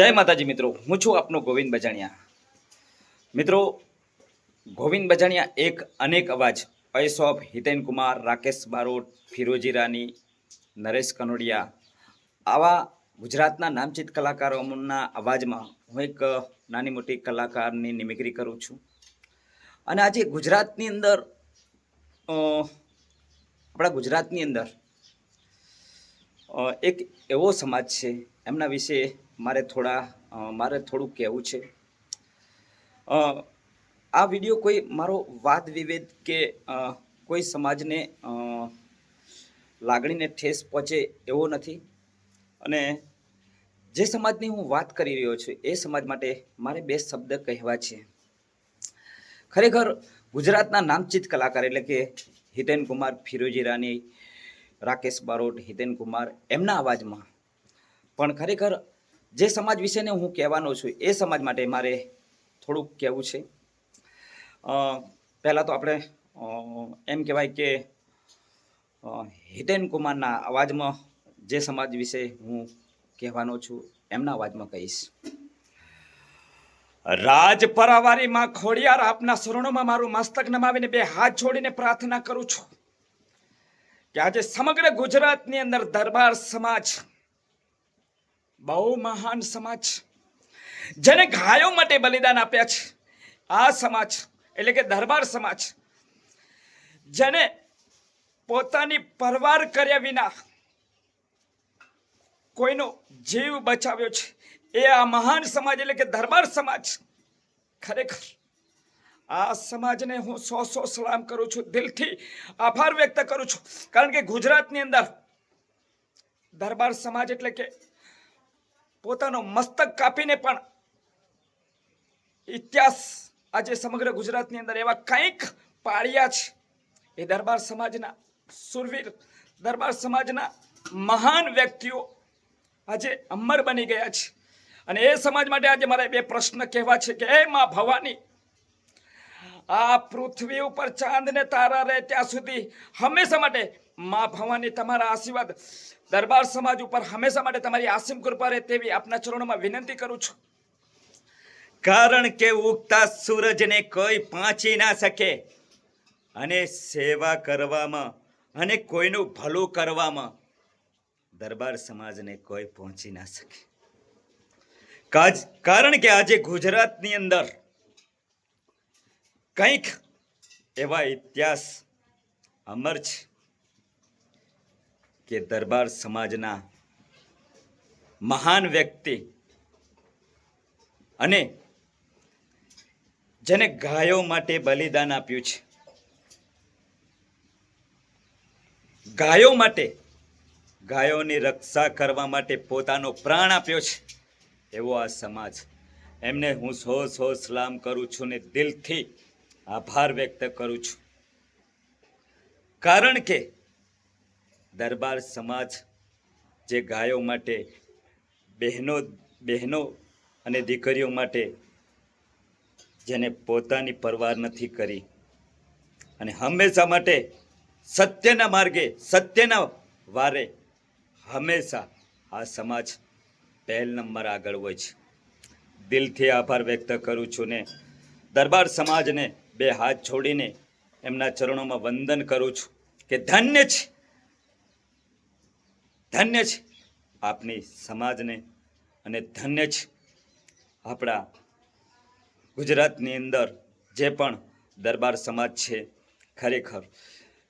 જય માતાજી મિત્રો. હું છું આપનો ગોવિંદ બજાણિયા. મિત્રો, ગોવિંદ બજાણિયા એક અનેક અવાજ. અયસોફ હિતેન કુમાર રાકેશ બારોટ, ફિરોજી રાની, નરેશ કનોડિયા આવા ગુજરાતના નામચિત કલાકારોના અવાજમાં હું એક નાની મોટી કલાકારની નિમિકરી કરું છું. અને આજે ગુજરાતની અંદર આપણા ગુજરાતની અંદર એક એવો સમાજ છે એમના વિશે મારે થોડા મારે થોડું કહેવું છે. આ વીડિયો કોઈ મારો વાદ વિવેદ કે કોઈ સમાજને લાગણીને ઠેસ પહોંચે એવો નથી. અને જે સમાજની હું વાત કરી રહ્યો છું એ સમાજ માટે મારે બે શબ્દ કહેવા છે. ખરેખર ગુજરાતના નામચિત કલાકાર એટલે કે હિતેન કુમાર ફિરોજી રાની, રાકેશ બારોટ, હિતેન કુમાર એમના અવાજમાં. પણ ખરેખર જે સમાજ વિશેને હું કહેવાનો છું, એ સમાજ માટે મારે થોડુંક કહેવું છે. પહેલાં તો આપણે એમ કહેવાય કે હિતેન કુમારના અવાજમાં જે સમાજ વિશે હું કહેવાનો છું, એમના અવાજમાં કહીશ. રાજ પરાવારીમાં ખોડિયાર આપના શરણોમાં મારું મસ્તક નમાવીને બે હાથ જોડીને પ્રાર્થના કરું છું કે આજે સમગ્ર ગુજરાતની અંદર દરબાર સમાજ બહુ મહાન સમાજ. જેને ગાયો માટે બલિદાન આપ્યા છે. આ સમાજ, એટલે કે દરબાર સમાજ, જેને પોતાની પરવાર કર્યા વિના કોઈનો જીવ બચાવ્યો છે. એ આ મહાન સમાજ, એટલે કે દરબાર સમાજ, ખરેખર આ સમાજને હું સો સો સલામ કરું છું. દિલથી આભાર વ્યક્ત કરું છું. કારણ કે ગુજરાતની અંદર દરબાર સમાજ, એટલે કે પોતાનો મસ્તક કાપીને પણ ઇતિહાસ આજે સમગ્ર ગુજરાતની અંદર એવા કંઈક પાળ્યા છે. એ દરબાર સમાજના સુરવીર, દરબાર સમાજના મહાન વ્યક્તિઓ આજે અમર બની ગયા છે. અને એ સમાજ માટે આજે મારે બે પ્રશ્ન કહેવા છે કે એ માં ભવાની, આ પૃથ્વી ઉપર ચાંદ ને તારા રહે ત્યાં સુધી હંમેશા માટે માં ભવાની તમારા આશીર્વાદ દરબાર સમાજ ઉપર હંમેશા માટે તમારી આસીમ કૃપા રહે તેવી આપના ચરણોમાં વિનંતી કરું છું. કારણ કે ઉગતા સૂરજને કોઈ પહોંચી ના શકે. અને સેવા કરવામાં અને કોઈનું ભલું કરવામાં દરબાર સમાજને કોઈ પહોંચી ના શકે. કાજ- કારણ કે આજે ગુજરાતની અંદર કંઈક એવા ઇતિહાસ અમર છે. કે દરબાર સમાજના મહાન વ્યક્તિ અને જેને ગાયો માટે બલિદાન આપ્યું છે. ગાયો માટે, ગાયોની રક્ષા કરવા માટે પોતાનો પ્રાણ આપ્યો છે. એવો આ સમાજ. એમને હું સો સો સલામ કરું છું ને દિલથી આભાર વ્યક્ત કરું છું. કારણ કે દરબાર સમાજ જે ગાયો માટે, બહેનો બહેનો અને દીકરીઓ માટે જેને પોતાની પરવાર નથી કરી અને હંમેશા માટે સત્યના માર્ગે, સત્યના વારે હંમેશા આ સમાજ પહેલ નંબર આગળ હોય છે. દિલથી આભાર વ્યક્ત કરું છું ને દરબાર સમાજને બે હાથ છોડીને એમના ચરણોમાં વંદન કરું છું કે ધન્ય છે. ધન્ય છે. આપની સમાજને અને ધન્ય છે. આપણા ગુજરાતની અંદર જે પણ દરબાર સમાજ છે, ખરેખર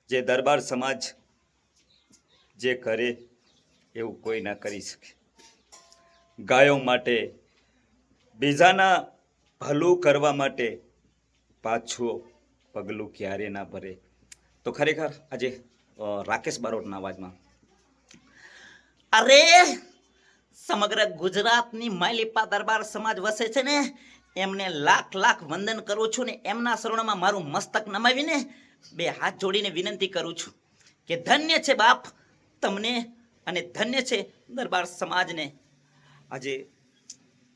જે દરબાર સમાજ જે કરે એવું કોઈ ના કરી શકે. ગાયો માટે, બીજાના ભલું કરવા માટે પાછું પગલું ક્યારે ના ભરે? તો ખરેખર આજે રાકેશ બારોટના અવાજમાં અરે, સમગ્ર ગુજરાતની માલિપા દરબાર સમાજ વસે છે ને, એમને લાખ લાખ વંદન કરું છું ને, એમના શરણોમાં મારું મસ્તક નમાવીને બે હાથ જોડીને વિનંતી કરું છું કે ધન્ય છે બાપ તમને અને ધન્ય છે દરબાર સમાજને. આજે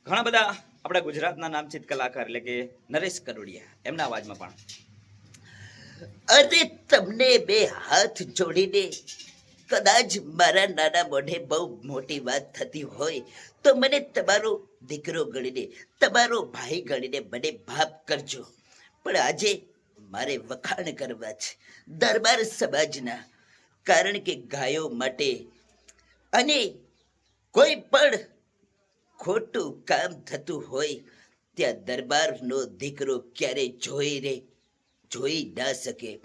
ઘણા બધા આપણા ગુજરાતના નામચિત કલાકાર એટલે કે નરેશ કરોડિયા, એમના અવાજમાં પણ. અરે, તમને બે હાથ જોડીને કદાચ મારા નાના મોઢે બહુ મોટી વાત થતી હોય તો મને તમારો દીકરો ગણીને, તમારો ભાઈ ગણીને મને ભાપ કરજો. પણ આજે મારે વખાણ કરવા છે દરબાર સમાજના. કારણ કે ગાયો માટે અને કોઈ પણ ખોટું કામ થતું હોય, ત્યાં દરબારનો દીકરો ક્યારે જોઈ રે, જોઈ ના શકે.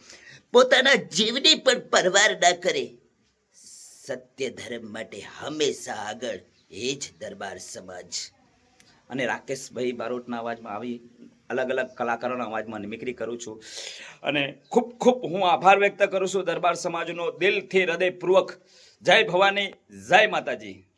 પોતાના જીવની પણ પરવાર ના કરે. સત્ય ધર્મ માટે હંમેશા આગળ એ જ દરબાર સમાજ. અને રાકેશભાઈ બારોટના અવાજમાં આવી અલગ અલગ કલાકારોના અવાજમાં મિમિક્રી કરું છું. અને ખૂબ ખૂબ હું આભાર વ્યક્ત કરું છું દરબાર સમાજનો દિલથી હૃદયપૂર્વક. જય ભવાની, જય માતાજી.